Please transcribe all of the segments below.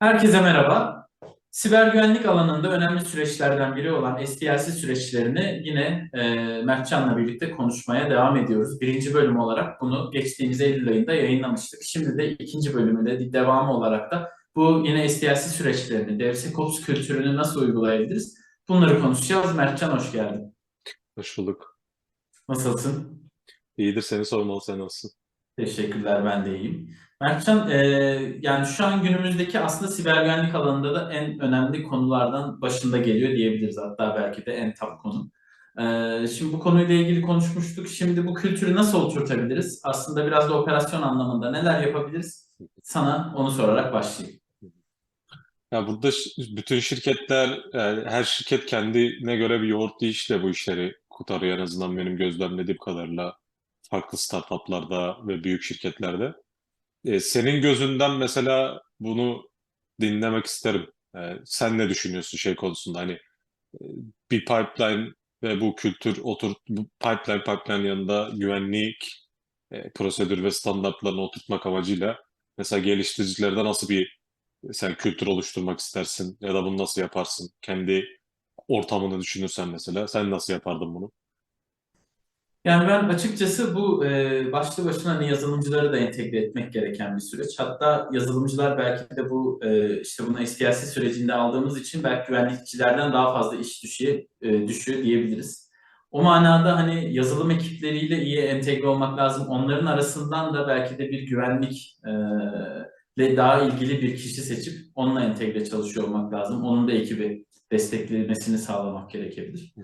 Herkese merhaba. Siber güvenlik alanında önemli süreçlerden biri olan SDLC süreçlerini yine e, Mertcan'la birlikte konuşmaya devam ediyoruz. Birinci bölüm olarak bunu geçtiğimiz Eylül ayında yayınlamıştık. Şimdi de ikinci bölümünde devamı olarak da bu yine SDLC süreçlerini, DevSecOps kültürünü nasıl uygulayabiliriz? Bunları konuşacağız. Mertcan hoş geldin. Hoş bulduk. Nasılsın? İyidir seni sormalı sen nasılsın? Teşekkürler, ben de iyiyim. Mertcan, e, yani şu an günümüzdeki aslında siber güvenlik alanında da en önemli konulardan başında geliyor diyebiliriz. Hatta belki de en top konu. E, şimdi bu konuyla ilgili konuşmuştuk. Şimdi bu kültürü nasıl oturtabiliriz? Aslında biraz da operasyon anlamında neler yapabiliriz? Sana onu sorarak başlayayım. Ya burada bütün şirketler, yani her şirket kendine göre bir yoğurt işle bu işleri kurtarıyor en azından benim gözlemlediğim kadarıyla farklı startuplarda ve büyük şirketlerde. E, senin gözünden mesela bunu dinlemek isterim. E, sen ne düşünüyorsun şey konusunda? Hani e, bir pipeline ve bu kültür otur bu pipeline pipeline yanında güvenlik e, prosedür ve standartlarını oturtmak amacıyla mesela geliştiricilerde nasıl bir sen kültür oluşturmak istersin ya da bunu nasıl yaparsın? Kendi ortamını düşünürsen mesela sen nasıl yapardın bunu? Yani ben açıkçası bu e, başlı başına hani yazılımcıları da entegre etmek gereken bir süreç. Hatta yazılımcılar belki de bu e, işte bunu SDLC sürecinde aldığımız için belki güvenlikçilerden daha fazla iş düşüyor, e, düşüyor diyebiliriz. O manada hani yazılım ekipleriyle iyi entegre olmak lazım. Onların arasından da belki de bir güvenlik e, daha ilgili bir kişi seçip onunla entegre çalışıyor olmak lazım. Onun da ekibi desteklemesini sağlamak gerekebilir.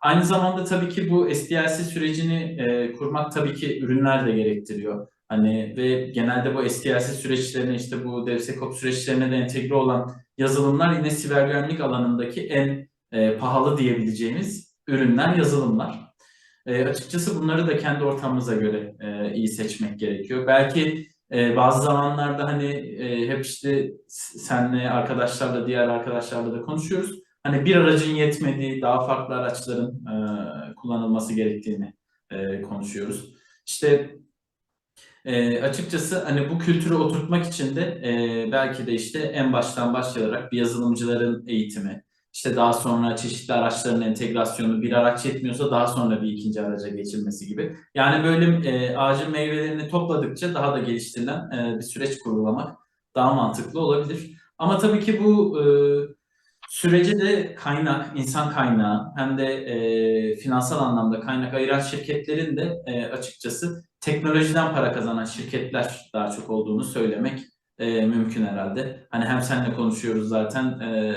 Aynı zamanda tabii ki bu SDLC sürecini e, kurmak tabii ki ürünler de gerektiriyor. Hani ve genelde bu SDLC süreçlerine işte bu DevSecOps süreçlerine de entegre olan yazılımlar yine siber güvenlik alanındaki en e, pahalı diyebileceğimiz ürünler, yazılımlar. E, açıkçası bunları da kendi ortamımıza göre e, iyi seçmek gerekiyor. Belki e, bazı zamanlarda hani e, hep işte senle arkadaşlarla, diğer arkadaşlarla da konuşuyoruz hani bir aracın yetmediği, daha farklı araçların e, kullanılması gerektiğini e, konuşuyoruz. İşte e, açıkçası hani bu kültürü oturtmak için de e, belki de işte en baştan başlayarak bir yazılımcıların eğitimi, işte daha sonra çeşitli araçların entegrasyonu, bir araç yetmiyorsa daha sonra bir ikinci araca geçilmesi gibi. Yani böyle e, ağacın meyvelerini topladıkça daha da geliştirilen e, bir süreç kurulamak daha mantıklı olabilir. Ama tabii ki bu e, Sürece de kaynak, insan kaynağı hem de e, finansal anlamda kaynak ayıran şirketlerin de e, açıkçası teknolojiden para kazanan şirketler daha çok olduğunu söylemek e, mümkün herhalde. Hani hem seninle konuşuyoruz zaten e,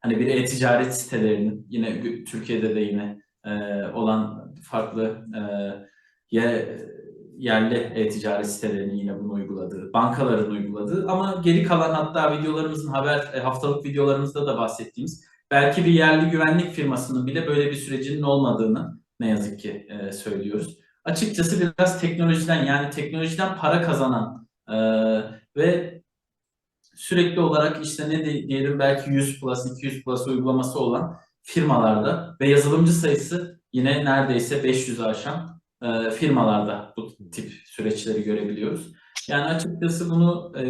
hani bir e-ticaret sitelerinin yine Türkiye'de de yine e, olan farklı e, ye, yerli e-ticaret sitelerinin yine bunu uyguladığı, bankaların uyguladığı ama geri kalan hatta videolarımızın haber e, haftalık videolarımızda da bahsettiğimiz belki bir yerli güvenlik firmasının bile böyle bir sürecinin olmadığını ne yazık ki e, söylüyoruz. Açıkçası biraz teknolojiden yani teknolojiden para kazanan e, ve sürekli olarak işte ne diyelim belki 100 plus 200 plus uygulaması olan firmalarda ve yazılımcı sayısı yine neredeyse 500'ü aşan e, firmalarda bu tip süreçleri görebiliyoruz. Yani açıkçası bunu e,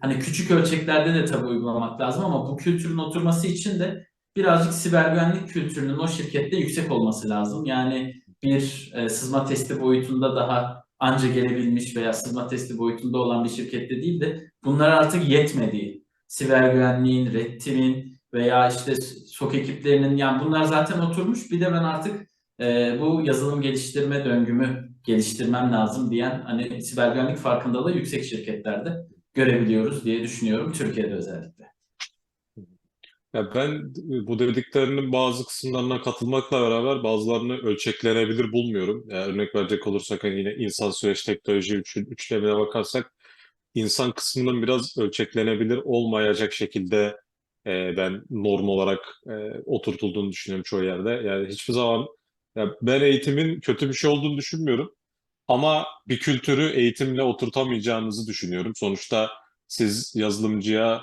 hani küçük ölçeklerde de tabii uygulamak lazım ama bu kültürün oturması için de birazcık siber güvenlik kültürünün o şirkette yüksek olması lazım. Yani bir e, sızma testi boyutunda daha anca gelebilmiş veya sızma testi boyutunda olan bir şirkette değil de bunlar artık yetmediği, siber güvenliğin, red team'in veya işte SOC ekiplerinin yani bunlar zaten oturmuş. Bir de ben artık e, bu yazılım geliştirme döngümü geliştirmem lazım diyen hani siber güvenlik farkındalığı yüksek şirketlerde görebiliyoruz diye düşünüyorum Türkiye'de özellikle. Ya ben bu dediklerinin bazı kısımlarına katılmakla beraber bazılarını ölçeklenebilir bulmuyorum. Yani örnek verecek olursak hani yine insan süreç teknoloji üç, üçlemine bakarsak insan kısmının biraz ölçeklenebilir olmayacak şekilde e, ben norm olarak e, oturtulduğunu düşünüyorum çoğu yerde. Yani hiçbir zaman ya ben eğitimin kötü bir şey olduğunu düşünmüyorum. Ama bir kültürü eğitimle oturtamayacağınızı düşünüyorum. Sonuçta siz yazılımcıya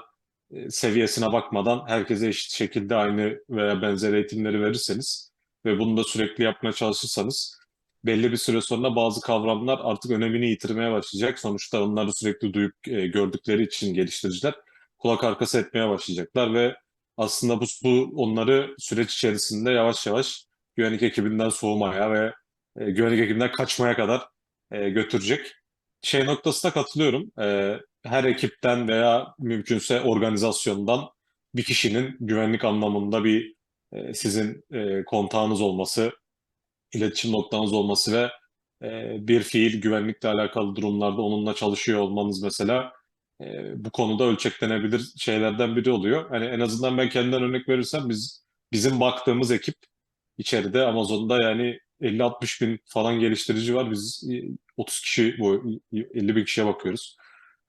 e, seviyesine bakmadan herkese eşit şekilde aynı veya benzer eğitimleri verirseniz ve bunu da sürekli yapmaya çalışırsanız belli bir süre sonra bazı kavramlar artık önemini yitirmeye başlayacak. Sonuçta onları sürekli duyup e, gördükleri için geliştiriciler kulak arkası etmeye başlayacaklar ve aslında bu, bu onları süreç içerisinde yavaş yavaş güvenlik ekibinden soğumaya ve e, güvenlik ekibinden kaçmaya kadar e, götürecek. Şey noktasına katılıyorum. E, her ekipten veya mümkünse organizasyondan bir kişinin güvenlik anlamında bir e, sizin e, kontağınız olması, iletişim noktanız olması ve e, bir fiil güvenlikle alakalı durumlarda onunla çalışıyor olmanız mesela e, bu konuda ölçeklenebilir şeylerden biri oluyor. Hani en azından ben kendimden örnek verirsem biz bizim baktığımız ekip içeride Amazon'da yani 50-60 bin falan geliştirici var. Biz e, 30 kişi bu 50 bin kişiye bakıyoruz.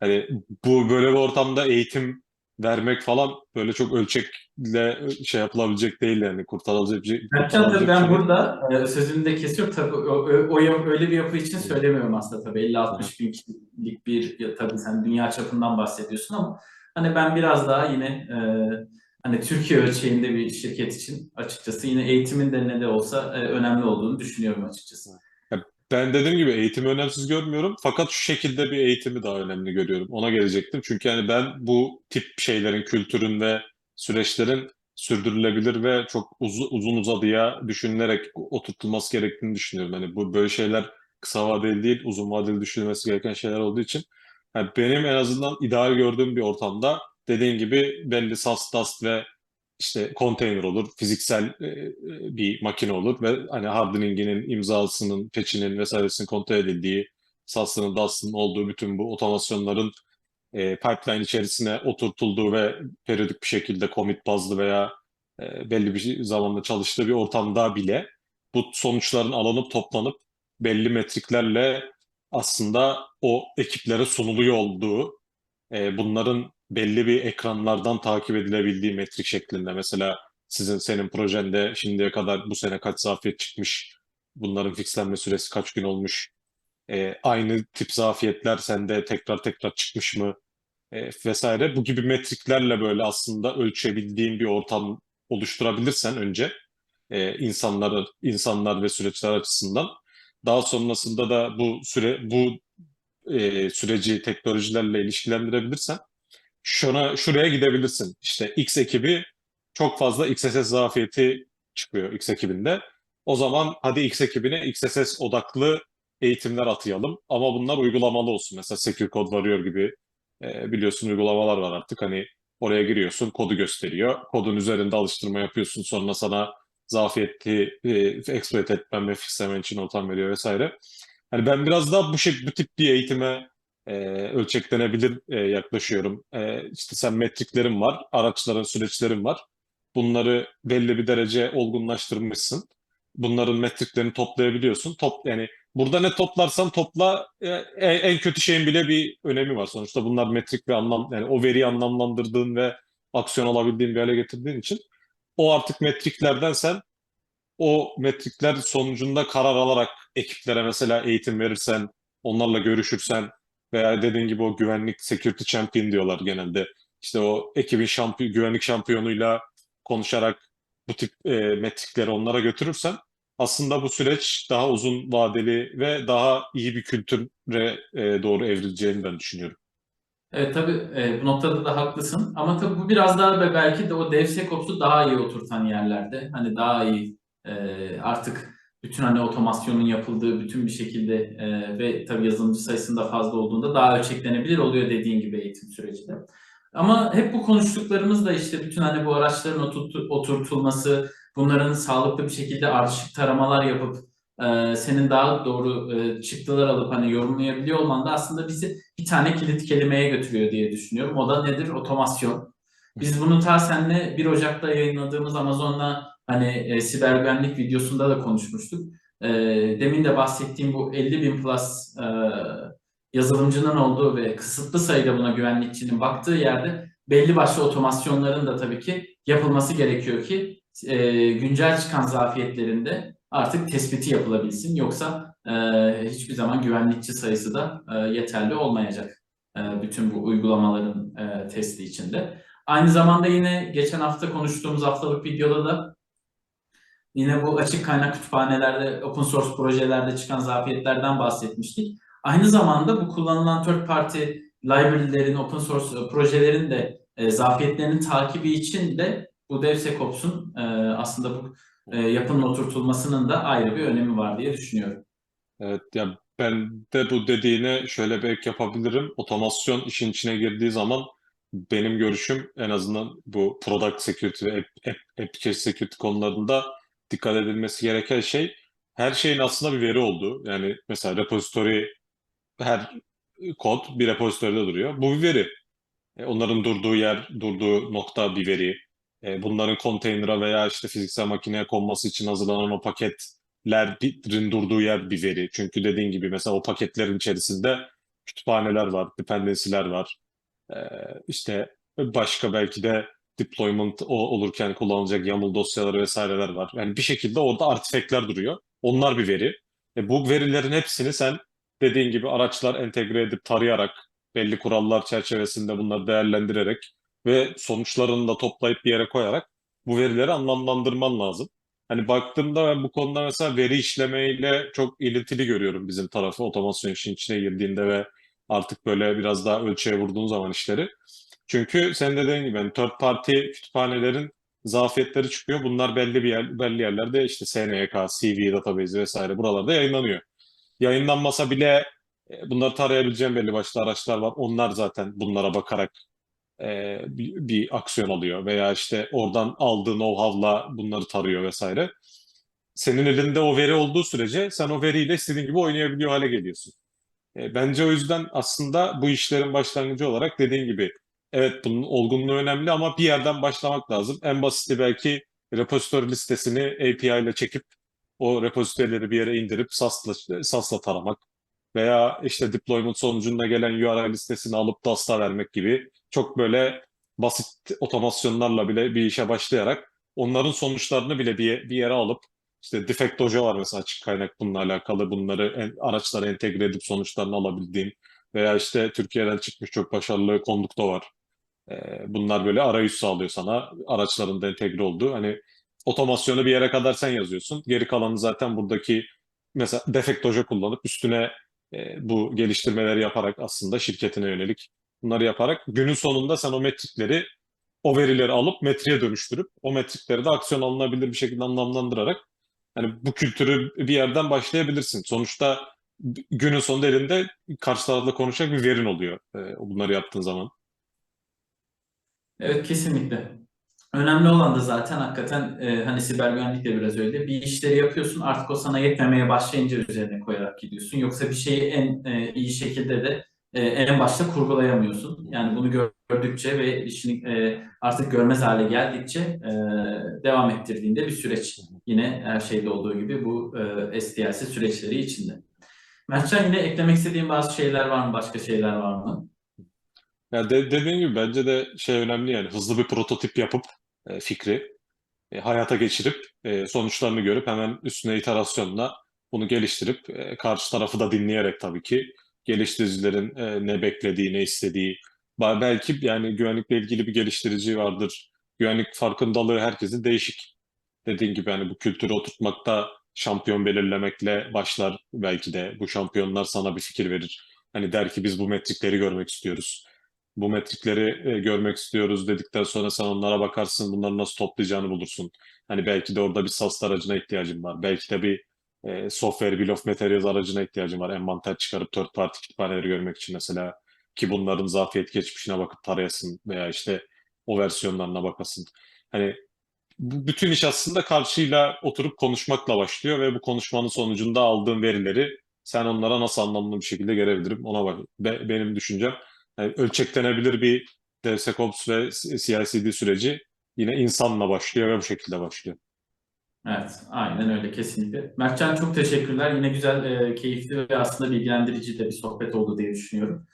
Hani bu böyle bir ortamda eğitim vermek falan böyle çok ölçekle şey yapılabilecek değil yani kurtarılabilecek, tabii kurtarılabilecek ben şey burada e, sözünü de kesiyorum. Tabii o, o, öyle bir yapı için söylemiyorum aslında tabii 50-60 bin kişilik bir tabii sen dünya çapından bahsediyorsun ama hani ben biraz daha yine e, hani Türkiye ölçeğinde bir şirket için açıkçası yine eğitimin de ne de olsa e, önemli olduğunu düşünüyorum açıkçası. Ben dediğim gibi eğitimi önemsiz görmüyorum. Fakat şu şekilde bir eğitimi daha önemli görüyorum. Ona gelecektim. Çünkü yani ben bu tip şeylerin, kültürün ve süreçlerin sürdürülebilir ve çok uz- uzun uzadıya düşünülerek oturtulması gerektiğini düşünüyorum. Hani bu böyle şeyler kısa vadeli değil, uzun vadeli düşünülmesi gereken şeyler olduğu için yani benim en azından ideal gördüğüm bir ortamda dediğim gibi belli SAS, DAST ve işte konteyner olur, fiziksel e, e, bir makine olur ve hani hardeninginin, imzasının, patch'inin vesairesinin kontrol edildiği, SAS'ının, DAS'ının olduğu bütün bu otomasyonların e, pipeline içerisine oturtulduğu ve periyodik bir şekilde commit bazlı veya e, belli bir zamanda çalıştığı bir ortamda bile bu sonuçların alınıp toplanıp belli metriklerle aslında o ekiplere sunuluyor olduğu e, bunların belli bir ekranlardan takip edilebildiği metrik şeklinde. Mesela sizin senin projende şimdiye kadar bu sene kaç zafiyet çıkmış, bunların fixlenme süresi kaç gün olmuş, e, aynı tip zafiyetler sende tekrar tekrar çıkmış mı e, vesaire. Bu gibi metriklerle böyle aslında ölçebildiğin bir ortam oluşturabilirsen önce e, insanları, insanlar ve süreçler açısından daha sonrasında da bu süre bu e, süreci teknolojilerle ilişkilendirebilirsen şuna şuraya gidebilirsin. İşte X ekibi çok fazla XSS zafiyeti çıkıyor X ekibinde. O zaman hadi X ekibine XSS odaklı eğitimler atayalım ama bunlar uygulamalı olsun. Mesela Secure Code Warrior gibi e, biliyorsun uygulamalar var artık. Hani oraya giriyorsun, kodu gösteriyor. Kodun üzerinde alıştırma yapıyorsun. Sonra sana zafiyeti e, exploit etmen ve fixlemen için ortam veriyor vesaire. Hani ben biraz daha bu şey bu tip bir eğitime e, ölçeklenebilir e, yaklaşıyorum. E, işte sen metriklerin var, araçların, süreçlerin var. Bunları belli bir derece olgunlaştırmışsın. Bunların metriklerini toplayabiliyorsun. Top yani burada ne toplarsan topla e, en, en kötü şeyin bile bir önemi var. Sonuçta bunlar metrik ve anlam yani o veriyi anlamlandırdığın ve aksiyon alabildiğin bir hale getirdiğin için o artık metriklerden sen o metrikler sonucunda karar alarak ekiplere mesela eğitim verirsen, onlarla görüşürsen veya dediğin gibi o güvenlik security champion diyorlar genelde. İşte o ekibin şampiyon, güvenlik şampiyonuyla konuşarak bu tip e, metrikleri onlara götürürsen aslında bu süreç daha uzun vadeli ve daha iyi bir kültüre e, doğru evrileceğini ben düşünüyorum. Evet tabii e, bu noktada da haklısın ama tabii bu biraz daha be- belki de o DevSecOps'u daha iyi oturtan yerlerde hani daha iyi e, artık bütün hani otomasyonun yapıldığı bütün bir şekilde e, ve tabii yazılımcı sayısında fazla olduğunda daha ölçeklenebilir oluyor dediğin gibi eğitim sürecinde. Ama hep bu konuştuklarımız da işte bütün hani bu araçların oturtu- oturtulması, bunların sağlıklı bir şekilde ardışık taramalar yapıp e, senin daha doğru e, çıktılar alıp hani yorumlayabiliyor olman da aslında bizi bir tane kilit kelimeye götürüyor diye düşünüyorum. O da nedir? Otomasyon. Biz bunu ta senle 1 Ocak'ta yayınladığımız Amazon'la hani e, siber güvenlik videosunda da konuşmuştuk. E, demin de bahsettiğim bu 50 bin plus e, yazılımcının olduğu ve kısıtlı sayıda buna güvenlikçinin baktığı yerde belli başlı otomasyonların da tabii ki yapılması gerekiyor ki e, güncel çıkan zafiyetlerinde artık tespiti yapılabilsin. Yoksa e, hiçbir zaman güvenlikçi sayısı da e, yeterli olmayacak e, bütün bu uygulamaların e, testi içinde. Aynı zamanda yine geçen hafta konuştuğumuz haftalık videoda da yine bu açık kaynak kütüphanelerde, open source projelerde çıkan zafiyetlerden bahsetmiştik. Aynı zamanda bu kullanılan third party library'lerin, open source projelerin de e, zafiyetlerinin takibi için de bu DevSecOps'un e, aslında bu e, yapının oturtulmasının da ayrı bir önemi var diye düşünüyorum. Evet ya ben de bu dediğine şöyle bir ek yapabilirim. Otomasyon işin içine girdiği zaman benim görüşüm en azından bu product security ve app- application security konularında dikkat edilmesi gereken şey her şeyin aslında bir veri olduğu. Yani mesela repository her kod bir repository'de duruyor. Bu bir veri. E, Onların durduğu yer, durduğu nokta bir veri. E, Bunların konteyner'a veya işte fiziksel makineye konması için hazırlanan o paketlerin durduğu yer bir veri. Çünkü dediğin gibi mesela o paketlerin içerisinde kütüphaneler var, dependency'ler var. E, işte başka belki de deployment olurken kullanılacak YAML dosyaları vesaireler var. Yani bir şekilde orada artifact'ler duruyor. Onlar bir veri. E, bu verilerin hepsini sen dediğin gibi araçlar entegre edip tarayarak belli kurallar çerçevesinde bunları değerlendirerek ve sonuçlarını da toplayıp bir yere koyarak bu verileri anlamlandırman lazım. Hani baktığımda ben bu konuda mesela veri işlemeyle çok ilintili görüyorum bizim tarafı otomasyon işin içine girdiğinde ve artık böyle biraz daha ölçüye vurduğun zaman işleri. Çünkü sen de dediğin gibi yani third party kütüphanelerin zafiyetleri çıkıyor. Bunlar belli bir yer, belli yerlerde işte SNYK, CV database vesaire buralarda yayınlanıyor. Yayınlanmasa bile e, bunları tarayabileceğim belli başlı araçlar var. Onlar zaten bunlara bakarak e, bir, bir aksiyon alıyor veya işte oradan aldığı know-how'la bunları tarıyor vesaire. Senin elinde o veri olduğu sürece sen o veriyle istediğin gibi oynayabiliyor hale geliyorsun. E, bence o yüzden aslında bu işlerin başlangıcı olarak dediğin gibi evet bunun olgunluğu önemli ama bir yerden başlamak lazım. En basiti belki repository listesini API ile çekip o repositoryleri bir yere indirip SAS'la, SAS'la taramak veya işte deployment sonucunda gelen URL listesini alıp DAS'ta vermek gibi çok böyle basit otomasyonlarla bile bir işe başlayarak onların sonuçlarını bile bir, bir yere alıp işte Defectojo var mesela açık kaynak bununla alakalı bunları en, araçlara entegre edip sonuçlarını alabildiğin veya işte Türkiye'den çıkmış çok başarılı Conducto var. Ee, bunlar böyle arayüz sağlıyor sana araçların da entegre olduğu. Hani otomasyonu bir yere kadar sen yazıyorsun. Geri kalanı zaten buradaki mesela Defectojo kullanıp üstüne e, bu geliştirmeleri yaparak aslında şirketine yönelik bunları yaparak günün sonunda sen o metrikleri o verileri alıp metriğe dönüştürüp o metrikleri de aksiyon alınabilir bir şekilde anlamlandırarak hani bu kültürü bir yerden başlayabilirsin. Sonuçta günün sonunda elinde karşı tarafla konuşacak bir verin oluyor e, bunları yaptığın zaman. Evet kesinlikle. Önemli olan da zaten hakikaten e, hani siber güvenlik de biraz öyle. Bir işleri yapıyorsun artık o sana yetmemeye başlayınca üzerine koyarak gidiyorsun. Yoksa bir şeyi en e, iyi şekilde de e, en başta kurgulayamıyorsun. Yani bunu gördükçe ve işini e, artık görmez hale geldikçe e, devam ettirdiğinde bir süreç. Yine her şeyde olduğu gibi bu e, SDLC süreçleri içinde. Mertcan yine eklemek istediğin bazı şeyler var mı? Başka şeyler var mı? Ya de, dediğim gibi bence de şey önemli yani hızlı bir prototip yapıp e, fikri e, hayata geçirip e, sonuçlarını görüp hemen üstüne iterasyonla bunu geliştirip e, karşı tarafı da dinleyerek tabii ki geliştiricilerin e, ne beklediği, ne istediği belki yani güvenlikle ilgili bir geliştirici vardır. Güvenlik farkındalığı herkesin değişik. Dediğin gibi hani bu kültürü oturtmakta şampiyon belirlemekle başlar belki de bu şampiyonlar sana bir fikir verir. Hani der ki biz bu metrikleri görmek istiyoruz bu metrikleri e, görmek istiyoruz dedikten sonra sen onlara bakarsın, bunları nasıl toplayacağını bulursun. Hani belki de orada bir SaaS aracına ihtiyacın var. Belki de bir e, software bill of materials aracına ihtiyacın var. Envanter çıkarıp third party kütüphaneleri görmek için mesela ki bunların zafiyet geçmişine bakıp tarayasın veya işte o versiyonlarına bakasın. Hani bu bütün iş aslında karşıyla oturup konuşmakla başlıyor ve bu konuşmanın sonucunda aldığın verileri sen onlara nasıl anlamlı bir şekilde gelebilirim ona bak. Be- benim düşüncem yani ölçeklenebilir bir DevSecOps ve CI/CD süreci yine insanla başlıyor ve bu şekilde başlıyor. Evet, aynen öyle kesinlikle. Mertcan çok teşekkürler. Yine güzel, e, keyifli ve aslında bilgilendirici de bir sohbet oldu diye düşünüyorum.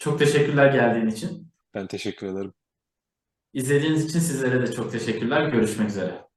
Çok teşekkürler geldiğin için. Ben teşekkür ederim. İzlediğiniz için sizlere de çok teşekkürler. Görüşmek üzere.